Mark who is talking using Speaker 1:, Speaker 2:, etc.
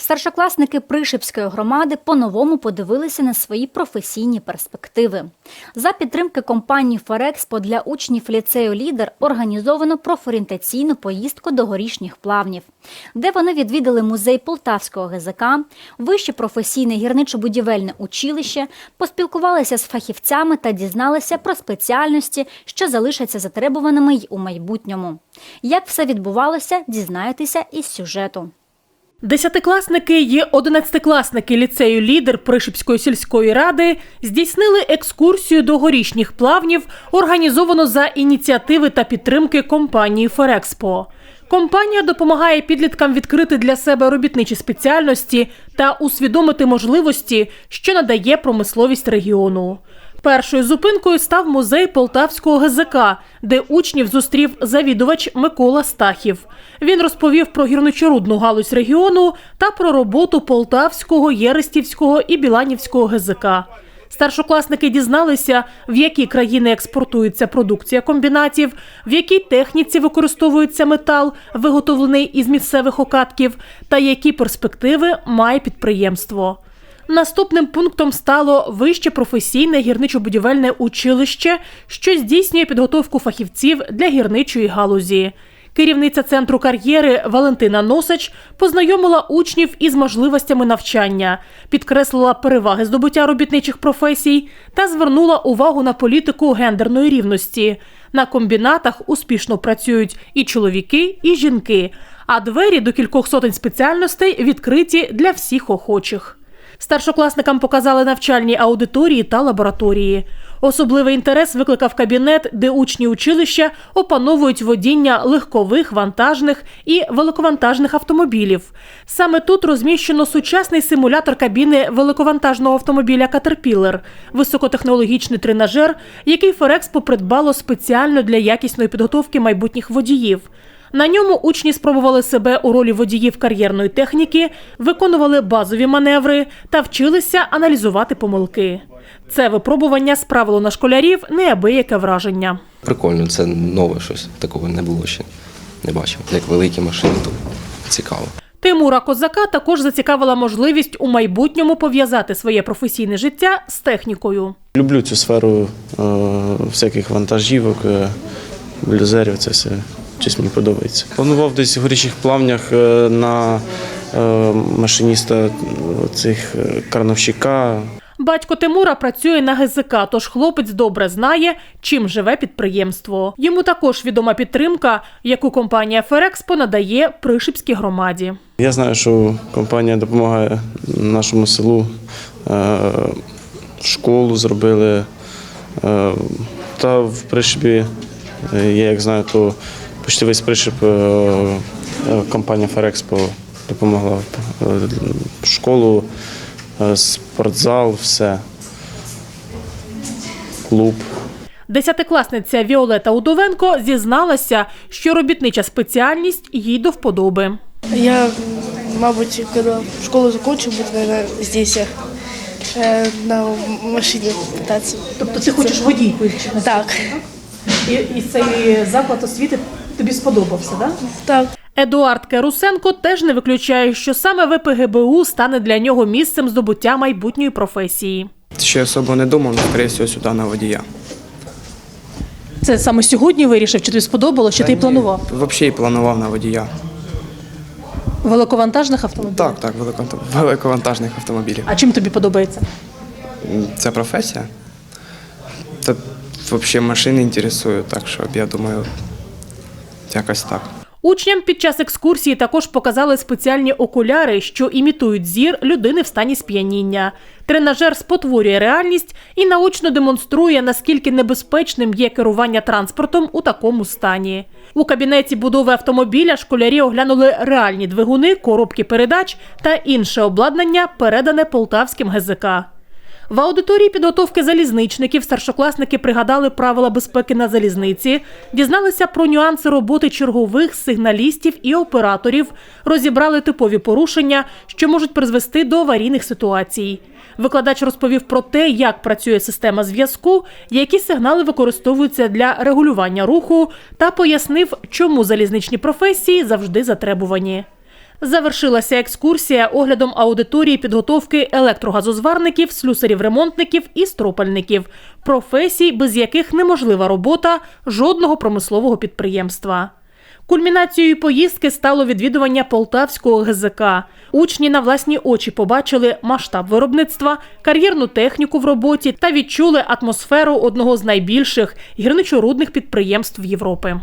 Speaker 1: Старшокласники Пришипської громади по-новому подивилися на свої професійні перспективи. За підтримки компанії Ферекспо для учнів ліцею Лідер організовано профорієнтаційну поїздку до горішніх плавнів, де вони відвідали музей Полтавського ГЗК, вище професійне гірничо-будівельне училище, поспілкувалися з фахівцями та дізналися про спеціальності, що залишаться затребуваними й у майбутньому. Як все відбувалося, дізнаєтеся із сюжету.
Speaker 2: Десятикласники і одинадцятикласники ліцею Лідер Пришипської сільської ради здійснили екскурсію до горішніх плавнів, організовану за ініціативи та підтримки компанії Ферекспо. Компанія допомагає підліткам відкрити для себе робітничі спеціальності та усвідомити можливості, що надає промисловість регіону. Першою зупинкою став музей Полтавського ГЗК, де учнів зустрів завідувач Микола Стахів. Він розповів про гірничорудну галузь регіону та про роботу Полтавського, Єрестівського і Біланівського ГЗК. Старшокласники дізналися, в які країни експортується продукція комбінатів, в якій техніці використовується метал, виготовлений із місцевих окатків, та які перспективи має підприємство. Наступним пунктом стало вище професійне гірничо-будівельне училище, що здійснює підготовку фахівців для гірничої галузі. Керівниця центру кар'єри Валентина Носач познайомила учнів із можливостями навчання, підкреслила переваги здобуття робітничих професій та звернула увагу на політику гендерної рівності. На комбінатах успішно працюють і чоловіки, і жінки, а двері до кількох сотень спеціальностей відкриті для всіх охочих. Старшокласникам показали навчальні аудиторії та лабораторії. Особливий інтерес викликав кабінет, де учні училища опановують водіння легкових, вантажних і великовантажних автомобілів. Саме тут розміщено сучасний симулятор кабіни великовантажного автомобіля Caterpillar, високотехнологічний тренажер, який Ферекспо придбало спеціально для якісної підготовки майбутніх водіїв. На ньому учні спробували себе у ролі водіїв кар'єрної техніки, виконували базові маневри та вчилися аналізувати помилки. Це випробування справило на школярів неабияке враження.
Speaker 3: Прикольно, це нове щось. Такого не було ще. Не бачив. Як великі машини, то цікаво.
Speaker 2: Тимура Козака також зацікавила можливість у майбутньому пов'язати своє професійне життя з технікою.
Speaker 4: Люблю цю сферу е, всяких вантажівок, е, блюзерів, це все щось мені подобається. Планував десь в горічих плавнях е, на е, машиніста цих е, крановщика.
Speaker 2: Батько Тимура працює на ГЗК, тож хлопець добре знає, чим живе підприємство. Йому також відома підтримка, яку компанія Ферекспо надає Пришипській громаді.
Speaker 4: Я знаю, що компанія допомагає нашому селу. Школу зробили. Та в Пришибі, я як знаю, то почти весь Пришиб е, е, компанія Ферекспо допомогла. Е, Школу, е, спортзал, все. Клуб.
Speaker 2: Десятикласниця Віолета Удовенко зізналася, що робітнича спеціальність їй до вподоби.
Speaker 5: Я, мабуть, коли школу закончу, буду, наверное, здесь э, на машине кататься.
Speaker 2: Тобто ти хочеш водійкою?
Speaker 5: Так,
Speaker 2: І, і цей заклад освіти тобі сподобався, так?
Speaker 5: так.
Speaker 2: Едуард Керусенко теж не виключає, що саме ВПГБУ стане для нього місцем здобуття майбутньої професії.
Speaker 6: Ще особо не думав, але, скоріше всього, сюди на водія.
Speaker 2: Це саме сьогодні вирішив, чи тобі сподобалося, чи ти планував?
Speaker 6: Взагалі планував на водія.
Speaker 2: Великовантажних автомобілів?
Speaker 6: Так, так, великонта- великовантажних автомобілів.
Speaker 2: А чим тобі подобається?
Speaker 6: Це професія. Та взагалі машини інтересують, так що я думаю, якось так.
Speaker 2: Учням під час екскурсії також показали спеціальні окуляри, що імітують зір людини в стані сп'яніння. Тренажер спотворює реальність і наочно демонструє, наскільки небезпечним є керування транспортом у такому стані. У кабінеті будови автомобіля школярі оглянули реальні двигуни, коробки передач та інше обладнання, передане полтавським ГЗК. В аудиторії підготовки залізничників старшокласники пригадали правила безпеки на залізниці, дізналися про нюанси роботи чергових сигналістів і операторів, розібрали типові порушення, що можуть призвести до аварійних ситуацій. Викладач розповів про те, як працює система зв'язку, які сигнали використовуються для регулювання руху, та пояснив, чому залізничні професії завжди затребувані. Завершилася екскурсія оглядом аудиторії підготовки електрогазозварників, слюсарів-ремонтників і стропальників, професій, без яких неможлива робота жодного промислового підприємства. Кульмінацією поїздки стало відвідування Полтавського ГЗК. Учні на власні очі побачили масштаб виробництва, кар'єрну техніку в роботі та відчули атмосферу одного з найбільших гірничорудних підприємств Європи.